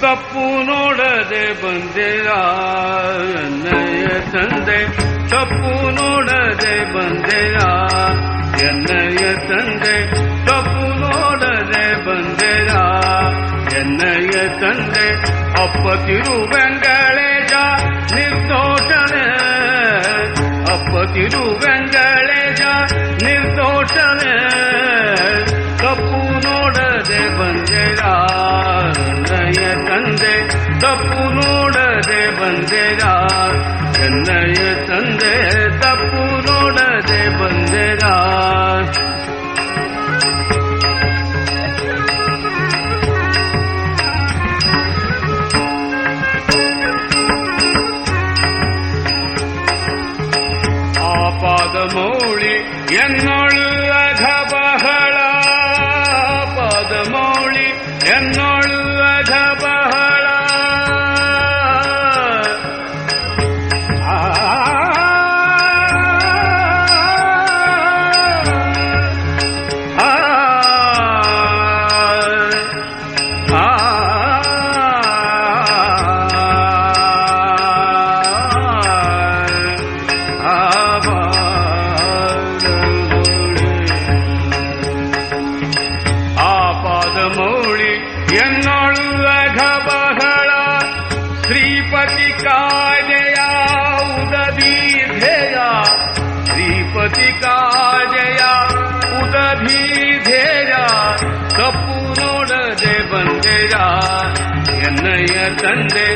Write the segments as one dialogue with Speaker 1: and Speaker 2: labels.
Speaker 1: ತಪ್ಪು ನೋಡದೆ ಬಂದಿರ ಎನ್ನಯ ತಂದೆ ತಪ್ಪು ನೋಡದೆ ಬಂದಿರ ಎನ್ನಯ ತಂದೆ ತಪ್ಪು ನೋಡದೆ ಬಂದಿರ ಎನ್ನಯ ತಂದೆ ಅಪ್ಪ ತಿರುವೆಂಗಳೇಜ ನಿರ್ದೋಷಣೆ ಅಪ್ಪ ತಪ್ಪು ನೋಡದೆ ಬಂದಿರ ಎನ್ನಯ ತಂದೆ ತಪ್ಪು ನೋಡದೆ ಬಂದಿರ ಆಪಾದ ಮೌಳಿ ಎನ್ನೊಳು என்னைய தந்தே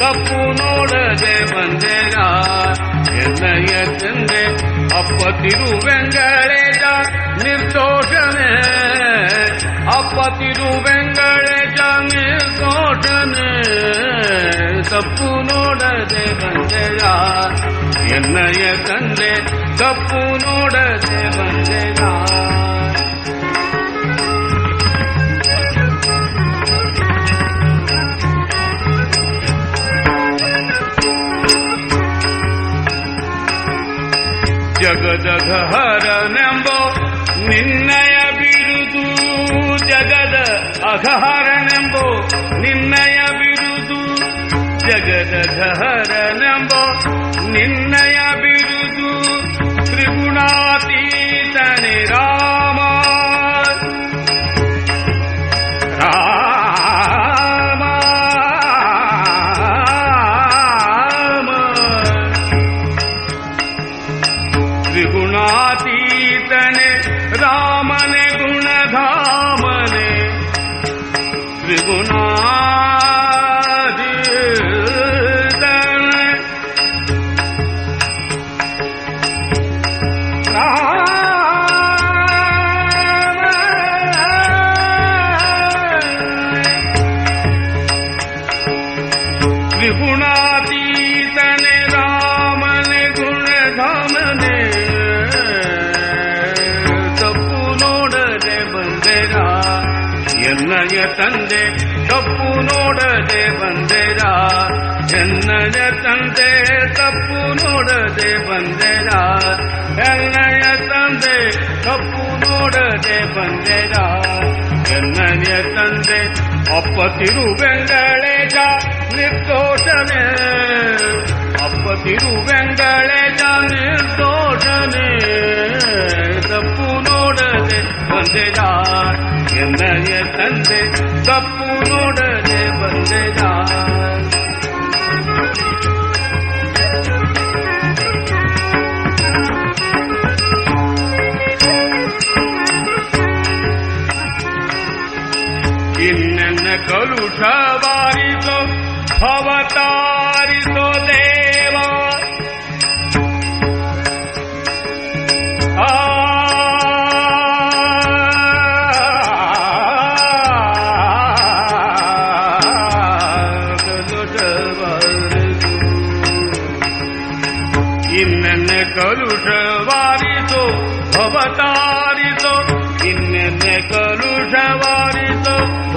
Speaker 1: கப்புனோடதே வந்தேனா என்னைய தந்தே அப்ப திருவெங்கடேஜா நிர்தோஷனே. அப்ப திருவெங்கடேஜா நிர்தோஷனே. கப்புனோடதே வந்தேனா என்னைய தந்தே கப்புனோடதே வந்தேனா ಜಗದ ಹರನೆಂಬೋ ನಿನ್ನಯ ಬಿರುದು ಜಗದ ಅಘಹರನೆಂಬೋ ನಿನ್ನಯ ಬಿರುದು ಜಗದ ಹರನೆಂಬೋ குணாதீதனே ராமனே குணதாமனே தப்பு நோடதே வந்தேரா என்னைய தந்தே தப்பு நோடதே வந்தேரா என்னைய தந்தே தப்பு நோடதே வந்தேரா என்னைய தந்தே தப்பு நோடதே வந்தேரா ಎನ್ನಯ ತಂದೆ ಅಪ್ಪ ತಿರುವೆಂಗಳೇಜ ನಿರ್ದೋಷನೆ ಅಪ್ಪ ತಿರುವೆಂಗಳೇಜ ನಿರ್ದೋಷನೆ ತಪ್ಪು ನೋಡದೆ ಬಂದೆರ ಎನ್ನಯ ತಂದೆ ತಪ್ಪು ನೋಡದೆ ಬಂದೆರ कलुषवारितो भवतारितो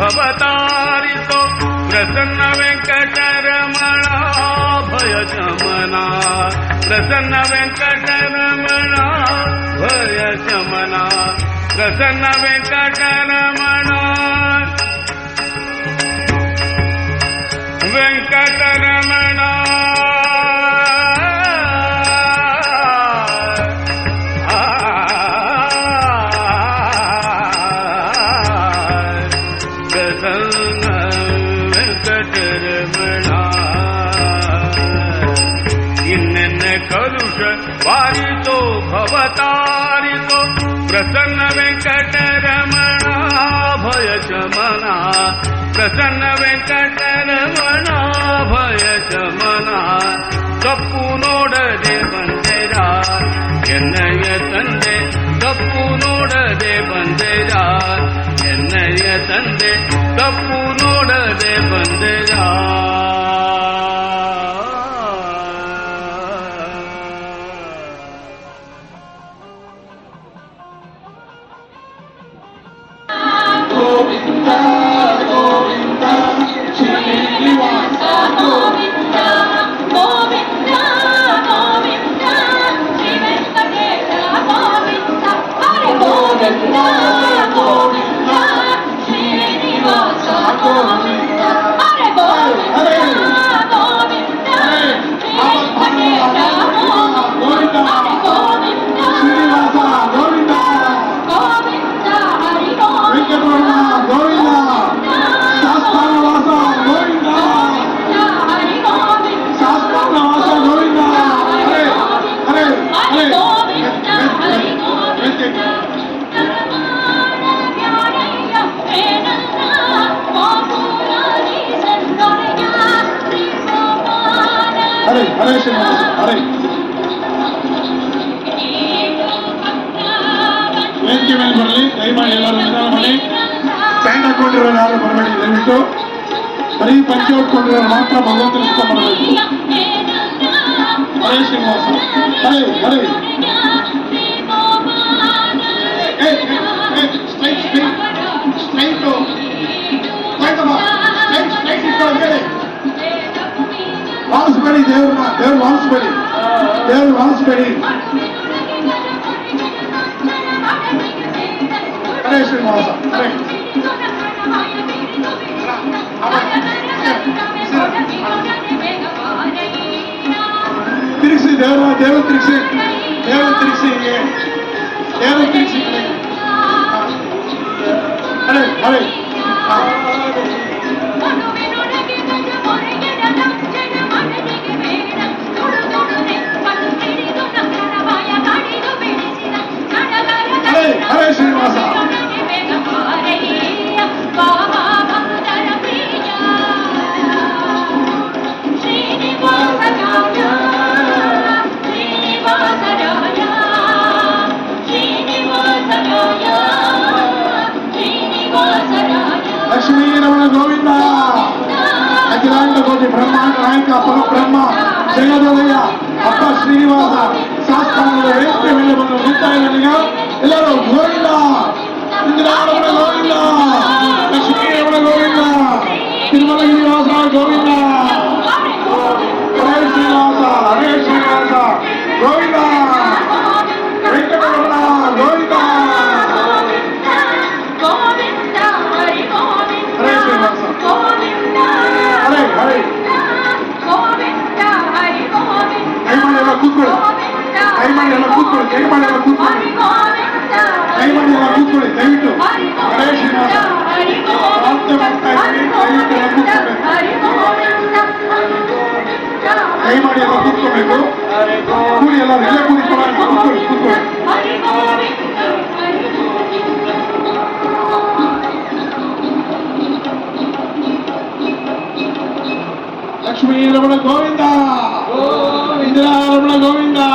Speaker 1: अवतारितो प्रसन्न वेंकट रमणा भय शमना प्रसन्न वेंकट रमणा भय शमना प्रसन्न वेंकट रमण वेंकट ಕಲುಷ ವಾರಿತೋ ಭವತಾರಿತೋ ಪ್ರಸನ್ನ ವೆಂಕಟರಮಣ ಭಯ ಶಮನ ಪ್ರಸನ್ನ ವೆಂಕಟರಮಣ ಭಯ ಶಮನ ತಪ್ಪು ನೋಡದೆ ಬಂದೆರ ಎನ್ನಯ್ಯ ತಂದೆ ತಪ್ಪು ನೋಡದೆ ಬಂದೆರ ಎನ್ನಯ್ಯ ತಂದೆ ತಪ್ಪು ನೋಡದೆ ಬಂದೆರ
Speaker 2: కోటి ఇరవై నాలుగు పరమైన యూనిట్ మరియు పనిచేయడం కోటి మాత్రం భగవంతుని ఇష్టం హరే శ్రీనివాసం హరే Hare straight straight straight straight straight ఇక్కడ వాల్స్బడి దేవుడు దేవుడు వాల్స్బడి దేవుడు వాల్స్బడి హరే శ్రీనివాసం Hare Era, era um triciclo, era um triciclo, era é. um triciclo. Né? Olha aí, ah. olha. Lakshmi Ramana Govinda ಅಖಿಲಾಂಡ ಕೋಟಿ ಬ್ರಹ್ಮಾಂಡ ನಾಯಕ ಪರಬ್ರಹ್ಮ ಜಗದೊಡೆಯ ಅಪ್ಪ ಶ್ರೀನಿವಾಸ ಶಾಸ್ತ್ರಾಂಗದ ವೇದಿಕೆ ಮೇಲೆ ಬಂದು ನಿಂತಾ ಇದ್ದೀಗ ಎಲ್ಲರೂ ಗೋವಿಂದ ಇಂದಿರಾರಮಣ ಗೋವಿಂದ ಕೂತ್ಕೊಳ್ಳಿ
Speaker 3: ಹರಿ ಗೋವಿಂದ
Speaker 2: ದಯಮಾಡಿ ಎಲ್ಲ ಕೂತ್ಕೊಳ್ಳಿ ದಯವಿಟ್ಟು
Speaker 3: ಹರಿ
Speaker 2: ಹರೇ ಶ್ರೀನಿವಾಸ
Speaker 3: ಗೋವಿಂದ ಹರಿ
Speaker 2: ಪ್ರಾರ್ಥನೆ ಮಾಡ್ತಾ ಇದ್ದೀನಿ ದಯವಿಟ್ಟು ಎಲ್ಲ ಕೂತ್ಕೊಳ್ಬೇಕು
Speaker 3: ಹರಿ ಗೋವಿಂದ ಹರಿ ಗೋವಿಂದ
Speaker 2: ದಯಮಾಡಿ ಎಲ್ಲ ಕೂತ್ಕೋಬೇಕು ಕೂಡಿ ಎಲ್ಲ ಇಲ್ಲೇ ಕೂತ್ಕೊಳ್ಳಿ ಕೂತ್ಕೊಳ್ಳಿ ಕೂತ್ಕೊಳ್ಳಿ
Speaker 3: ಹರಿ ಗೋವಿಂದ ಹರಿ ಗೋವಿಂದ
Speaker 2: ಲಕ್ಷ್ಮೀ ರಮಣ ಗೋವಿಂದ গোবিন্দা গোবিন্দা